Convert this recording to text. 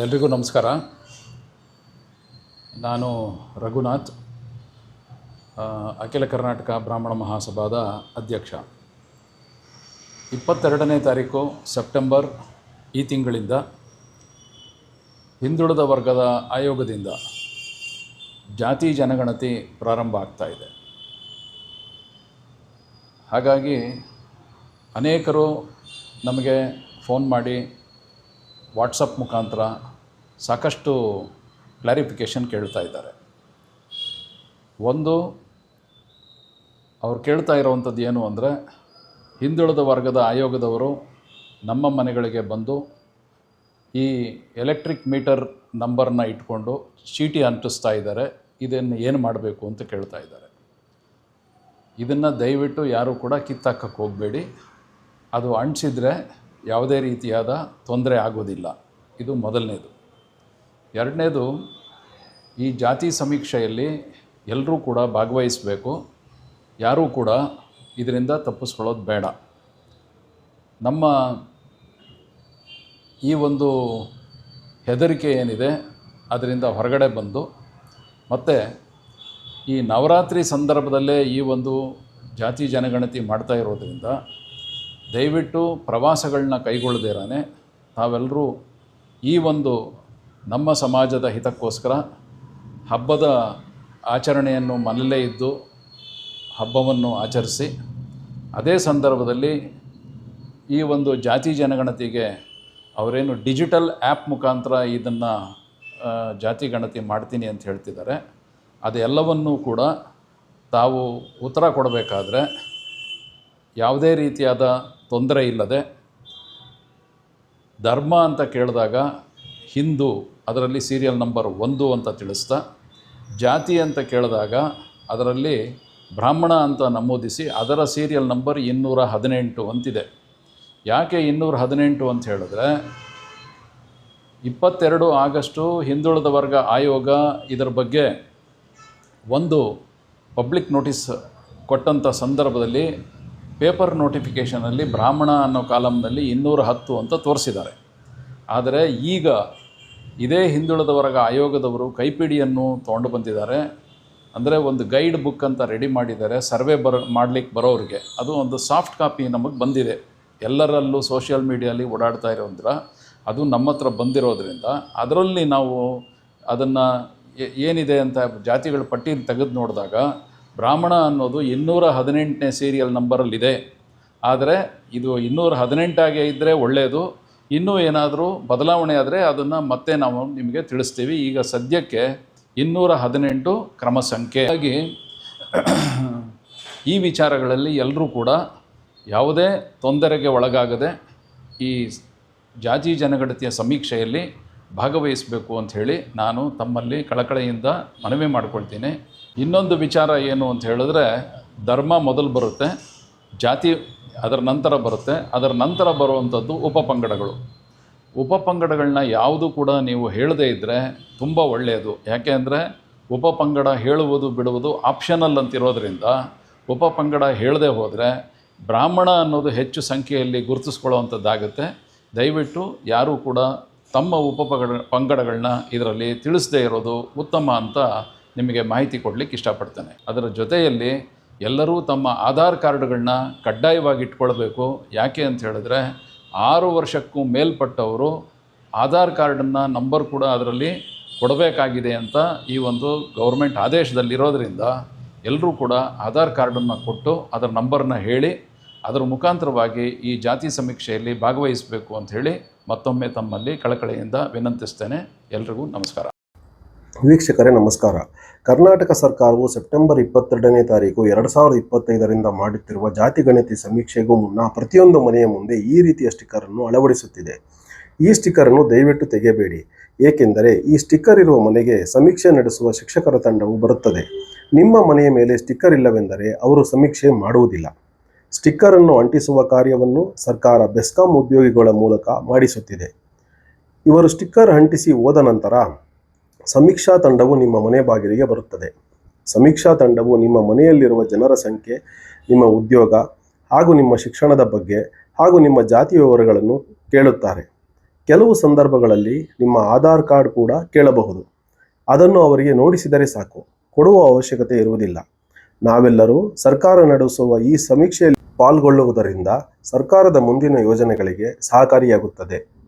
ಎಲ್ರಿಗೂ ನಮಸ್ಕಾರ. ನಾನು ರಘುನಾಥ್ ಅಖಿಲ ಕರ್ನಾಟಕ ಬ್ರಾಹ್ಮಣ ಮಹಾಸಭಾದ ಅಧ್ಯಕ್ಷ. ಇಪ್ಪತ್ತೆರಡನೇ ತಾರೀಕು ಸೆಪ್ಟೆಂಬರ್ ಈ ತಿಂಗಳಿಂದ ಹಿಂದುಳಿದ ವರ್ಗದ ಆಯೋಗದಿಂದ ಜಾತಿ ಜನಗಣತಿ ಪ್ರಾರಂಭ ಆಗ್ತಾ ಇದೆ. ಹಾಗಾಗಿ ಅನೇಕರು ನಮಗೆ ಫೋನ್ ಮಾಡಿ ವಾಟ್ಸಪ್ ಮುಖಾಂತರ ಸಾಕಷ್ಟು ಕ್ಲಾರಿಫಿಕೇಷನ್ ಕೇಳ್ತಾ ಇದ್ದಾರೆ. ಒಂದು, ಅವ್ರು ಕೇಳ್ತಾ ಇರೋವಂಥದ್ದು ಏನು ಅಂದರೆ, ಹಿಂದುಳಿದ ವರ್ಗದ ಆಯೋಗದವರು ನಮ್ಮ ಮನೆಗಳಿಗೆ ಬಂದು ಈ ಎಲೆಕ್ಟ್ರಿಕ್ ಮೀಟರ್ ನಂಬರ್ನ ಇಟ್ಕೊಂಡು ಚೀಟಿ ಅಂಟಿಸ್ತಾ ಇದ್ದಾರೆ. ಇದನ್ನು ಏನು ಮಾಡಬೇಕು ಅಂತ ಕೇಳ್ತಾ ಇದ್ದಾರೆ. ಇದನ್ನು ದಯವಿಟ್ಟು ಯಾರೂ ಕೂಡ ಕಿತ್ತಾಕಕ್ಕೆ ಹೋಗಬೇಡಿ. ಅದು ಅಂಟಿಸಿದ್ರೆ ಯಾವುದೇ ರೀತಿಯಾದ ತೊಂದರೆ ಆಗೋದಿಲ್ಲ. ಇದು ಮೊದಲನೇದು. ಎರಡನೇದು, ಈ ಜಾತಿ ಸಮೀಕ್ಷೆಯಲ್ಲಿ ಎಲ್ಲರೂ ಕೂಡ ಭಾಗವಹಿಸಬೇಕು. ಯಾರೂ ಕೂಡ ಇದರಿಂದ ತಪ್ಪಿಸ್ಕೊಳ್ಳೋದು ಬೇಡ. ನಮ್ಮ ಈ ಒಂದು ಹೆದರಿಕೆ ಏನಿದೆ, ಅದರಿಂದ ಹೊರಗಡೆ ಬಂದು, ಮತ್ತು ಈ ನವರಾತ್ರಿ ಸಂದರ್ಭದಲ್ಲೇ ಈ ಒಂದು ಜಾತಿ ಜನಗಣತಿ ಮಾಡ್ತಾ ಇರೋದ್ರಿಂದ ದಯವಿಟ್ಟು ಪ್ರವಾಸಗಳನ್ನ ಕೈಗೊಳ್ಳದಿರಾನೆ ತಾವೆಲ್ಲರೂ ಈ ಒಂದು ನಮ್ಮ ಸಮಾಜದ ಹಿತಕ್ಕೋಸ್ಕರ ಹಬ್ಬದ ಆಚರಣೆಯನ್ನು ಮನೆಯಲ್ಲೇ ಇದ್ದು ಹಬ್ಬವನ್ನು ಆಚರಿಸಿ, ಅದೇ ಸಂದರ್ಭದಲ್ಲಿ ಈ ಒಂದು ಜಾತಿ ಜನಗಣತಿಗೆ ಅವರೇನು ಡಿಜಿಟಲ್ ಆ್ಯಪ್ ಮುಖಾಂತರ ಇದನ್ನು ಜಾತಿ ಗಣತಿ ಮಾಡ್ತೀನಿ ಅಂತ ಹೇಳ್ತಿದ್ದಾರೆ. ಅದೆಲ್ಲವನ್ನೂ ಕೂಡ ತಾವು ಉತ್ತರ ಕೊಡಬೇಕಾದ್ರೆ ಯಾವುದೇ ರೀತಿಯಾದ ತೊಂದರೆ ಇಲ್ಲದೆ ಧರ್ಮ ಅಂತ ಕೇಳಿದಾಗ ಹಿಂದೂ, ಅದರಲ್ಲಿ ಸೀರಿಯಲ್ ನಂಬರ್ ಒಂದು ಅಂತ ತಿಳಿಸ್ತಾ, ಜಾತಿ ಅಂತ ಕೇಳಿದಾಗ ಅದರಲ್ಲಿ ಬ್ರಾಹ್ಮಣ ಅಂತ ನಮೂದಿಸಿ ಅದರ ಸೀರಿಯಲ್ ನಂಬರ್ ಇನ್ನೂರ ಹದಿನೆಂಟು ಅಂತಿದೆ. ಯಾಕೆ ಇನ್ನೂರ ಹದಿನೆಂಟು ಅಂತ ಹೇಳಿದ್ರೆ, ಇಪ್ಪತ್ತೆರಡು ಆಗಸ್ಟು ಹಿಂದುಳಿದ ವರ್ಗ ಆಯೋಗ ಇದರ ಬಗ್ಗೆ ಒಂದು ಪಬ್ಲಿಕ್ ನೋಟಿಸ್ ಕೊಟ್ಟಂಥ ಸಂದರ್ಭದಲ್ಲಿ ಪೇಪರ್ ನೋಟಿಫಿಕೇಷನಲ್ಲಿ ಬ್ರಾಹ್ಮಣ ಅನ್ನೋ ಕಾಲಮ್ನಲ್ಲಿ ಇನ್ನೂರ ಹತ್ತು ಅಂತ ತೋರಿಸಿದ್ದಾರೆ. ಆದರೆ ಈಗ ಇದೇ ಹಿಂದುಳಿದ ವರ್ಗ ಆಯೋಗದವರು ಕೈಪಿಡಿಯನ್ನು ತೊಗೊಂಡು ಬಂದಿದ್ದಾರೆ. ಅಂದರೆ ಒಂದು ಗೈಡ್ ಬುಕ್ ಅಂತ ರೆಡಿ ಮಾಡಿದ್ದಾರೆ, ಸರ್ವೆ ಬರ ಮಾಡಲಿಕ್ಕೆ ಬರೋರಿಗೆ. ಅದು ಒಂದು ಸಾಫ್ಟ್ ಕಾಪಿ ನಮಗೆ ಬಂದಿದೆ. ಎಲ್ಲರಲ್ಲೂ ಸೋಷಿಯಲ್ ಮೀಡಿಯಲ್ಲಿ ಓಡಾಡ್ತಾ ಇರೋದ್ರ ಅದು ನಮ್ಮ ಹತ್ರ ಬಂದಿರೋದ್ರಿಂದ ಅದರಲ್ಲಿ ನಾವು ಅದನ್ನು ಏನಿದೆ ಅಂತ ಜಾತಿಗಳ ಪಟ್ಟಿ ತೆಗೆದು ನೋಡಿದಾಗ ಬ್ರಾಹ್ಮಣ ಅನ್ನೋದು ಇನ್ನೂರ ಹದಿನೆಂಟನೇ ಸೀರಿಯಲ್ ನಂಬರಲ್ಲಿದೆ ಆದರೆ ಇದು ಇನ್ನೂರ ಹದಿನೆಂಟಾಗೆ ಇದ್ದರೆ ಒಳ್ಳೆಯದು ಇನ್ನೂ ಏನಾದರೂ ಬದಲಾವಣೆ ಆದರೆ ಅದನ್ನು ಮತ್ತೆ ನಾವು ನಿಮಗೆ ತಿಳಿಸ್ತೀವಿ. ಈಗ ಸದ್ಯಕ್ಕೆ ಇನ್ನೂರ ಹದಿನೆಂಟು ಕ್ರಮ ಸಂಖ್ಯೆ. ಹಾಗಾಗಿ ಈ ವಿಚಾರಗಳಲ್ಲಿ ಎಲ್ಲರೂ ಕೂಡ ಯಾವುದೇ ತೊಂದರೆಗೆ ಒಳಗಾಗದೆ ಈ ಜಾತಿ ಜನಗಣತಿಯ ಸಮೀಕ್ಷೆಯಲ್ಲಿ ಭಾಗವಹಿಸಬೇಕು ಅಂತ ಹೇಳಿ ನಾನು ತಮ್ಮಲ್ಲಿ ಕಳಕಳಿಯಿಂದ ಮನವಿ ಮಾಡ್ಕೊಳ್ತೀನಿ. ಇನ್ನೊಂದು ವಿಚಾರ ಏನು ಅಂತ ಹೇಳಿದ್ರೆ, ಧರ್ಮ ಮೊದಲು ಬರುತ್ತೆ, ಜಾತಿ ಅದರ ನಂತರ ಬರುತ್ತೆ, ಅದರ ನಂತರ ಬರುವಂಥದ್ದು ಉಪಪಂಗಡಗಳು ಉಪಪಂಗಡಗಳನ್ನ ಯಾವುದು ಕೂಡ ನೀವು ಹೇಳದೇ ಇದ್ದರೆ ತುಂಬ ಒಳ್ಳೆಯದು. ಯಾಕೆ ಅಂದರೆ ಉಪಪಂಗಡ ಹೇಳುವುದು ಬಿಡುವುದು ಆಪ್ಷನಲ್ ಅಂತಿರೋದ್ರಿಂದ ಉಪಪಂಗಡ ಹೇಳದೆ ಹೋದರೆ ಬ್ರಾಹ್ಮಣ ಅನ್ನೋದು ಹೆಚ್ಚು ಸಂಖ್ಯೆಯಲ್ಲಿ ಗುರುತಿಸ್ಕೊಳ್ಳುವಂಥದ್ದಾಗುತ್ತೆ. ದಯವಿಟ್ಟು ಯಾರೂ ಕೂಡ ತಮ್ಮ ಉಪಪಂಗಡ ಪಂಗಡಗಳನ್ನ ಇದರಲ್ಲಿ ತಿಳಿಸದೇ ಇರೋದು ಉತ್ತಮ ಅಂತ ನಿಮಗೆ ಮಾಹಿತಿ ಕೊಡಲಿಕ್ಕೆ ಇಷ್ಟಪಡ್ತೇನೆ. ಅದರ ಜೊತೆಯಲ್ಲಿ ಎಲ್ಲರೂ ತಮ್ಮ ಆಧಾರ್ ಕಾರ್ಡ್ಗಳನ್ನ ಕಡ್ಡಾಯವಾಗಿ ಇಟ್ಕೊಳ್ಬೇಕು. ಯಾಕೆ ಅಂತ ಹೇಳಿದ್ರೆ, ಆರು ವರ್ಷಕ್ಕೂ ಮೇಲ್ಪಟ್ಟವರು ಆಧಾರ್ ಕಾರ್ಡನ್ನು ನಂಬರ್ ಕೂಡ ಅದರಲ್ಲಿ ಕೊಡಬೇಕಾಗಿದೆ ಅಂತ ಈ ಒಂದು ಗೌರ್ಮೆಂಟ್ ಆದೇಶದಲ್ಲಿರೋದ್ರಿಂದ ಎಲ್ಲರೂ ಕೂಡ ಆಧಾರ್ ಕಾರ್ಡನ್ನು ಕೊಟ್ಟು ಅದರ ನಂಬರ್ನ ಹೇಳಿ, ಅದರ ಮುಖಾಂತರವಾಗಿ ಈ ಜಾತಿ ಸಮೀಕ್ಷೆಯಲ್ಲಿ ಭಾಗವಹಿಸಬೇಕು ಅಂತ ಹೇಳಿ ಮತ್ತೊಮ್ಮೆ ತಮ್ಮಲ್ಲಿ ಕಳಕಳಿಯಿಂದ ವಿನಂತಿಸ್ತೇನೆ. ಎಲ್ರಿಗೂ ನಮಸ್ಕಾರ. ವೀಕ್ಷಕರೇ, ನಮಸ್ಕಾರ. ಕರ್ನಾಟಕ ಸರ್ಕಾರವು ಸೆಪ್ಟೆಂಬರ್ ಇಪ್ಪತ್ತೆರಡನೇ ತಾರೀಕು ಎರಡು ಸಾವಿರದ ಇಪ್ಪತ್ತೈದರಿಂದ ಮಾಡುತ್ತಿರುವ ಜಾತಿ ಗಣತಿ ಸಮೀಕ್ಷೆಗೂ ಮುನ್ನ ಪ್ರತಿಯೊಂದು ಮನೆಯ ಮುಂದೆ ಈ ರೀತಿಯ ಸ್ಟಿಕ್ಕರ್ ಅನ್ನು ಅಳವಡಿಸುತ್ತಿದೆ. ಈ ಸ್ಟಿಕ್ಕರ್ ಅನ್ನು ದಯವಿಟ್ಟು ತೆಗೆಯಬೇಡಿ. ಏಕೆಂದರೆ ಈ ಸ್ಟಿಕ್ಕರ್ ಇರುವ ಮನೆಗೆ ಸಮೀಕ್ಷೆ ನಡೆಸುವ ಶಿಕ್ಷಕರ ತಂಡವು ಬರುತ್ತದೆ. ನಿಮ್ಮ ಮನೆಯ ಮೇಲೆ ಸ್ಟಿಕ್ಕರ್ ಇಲ್ಲವೆಂದರೆ ಅವರು ಸಮೀಕ್ಷೆ ಮಾಡುವುದಿಲ್ಲ. ಸ್ಟಿಕ್ಕರ್ ಅನ್ನು ಅಂಟಿಸುವ ಕಾರ್ಯವನ್ನು ಸರ್ಕಾರ ಬೆಸ್ಕಾಂ ಉದ್ಯೋಗಿಗಳ ಮೂಲಕ ಮಾಡಿಸುತ್ತಿದೆ. ಇವರು ಸ್ಟಿಕ್ಕರ್ ಅಂಟಿಸಿ ಹೋದ ನಂತರ ಸಮೀಕ್ಷಾ ತಂಡವು ನಿಮ್ಮ ಮನೆ ಬಾಗಿಲಿಗೆ ಬರುತ್ತದೆ. ಸಮೀಕ್ಷಾ ತಂಡವು ನಿಮ್ಮ ಮನೆಯಲ್ಲಿರುವ ಜನರ ಸಂಖ್ಯೆ, ನಿಮ್ಮ ಉದ್ಯೋಗ ಹಾಗೂ ನಿಮ್ಮ ಶಿಕ್ಷಣದ ಬಗ್ಗೆ ಹಾಗೂ ನಿಮ್ಮ ಜಾತಿ ವಿವರಗಳನ್ನು ಕೇಳುತ್ತಾರೆ. ಕೆಲವು ಸಂದರ್ಭಗಳಲ್ಲಿ ನಿಮ್ಮ ಆಧಾರ್ ಕಾರ್ಡ್ ಕೂಡ ಕೇಳಬಹುದು. ಅದನ್ನು ಅವರಿಗೆ ನೋಡಿಸಿದರೆ ಸಾಕು. ಕೊಡುವ ಅವಶ್ಯಕತೆ ಇರುವುದಿಲ್ಲ. ನಾವೆಲ್ಲರೂ ಸರ್ಕಾರ ನಡೆಸುವ ಈ ಸಮೀಕ್ಷೆಯಲ್ಲಿ ಪಾಲ್ಗೊಳ್ಳುವುದರಿಂದ ಸರ್ಕಾರದ ಮುಂದಿನ ಯೋಜನೆಗಳಿಗೆ ಸಹಕಾರಿಯಾಗುತ್ತದೆ.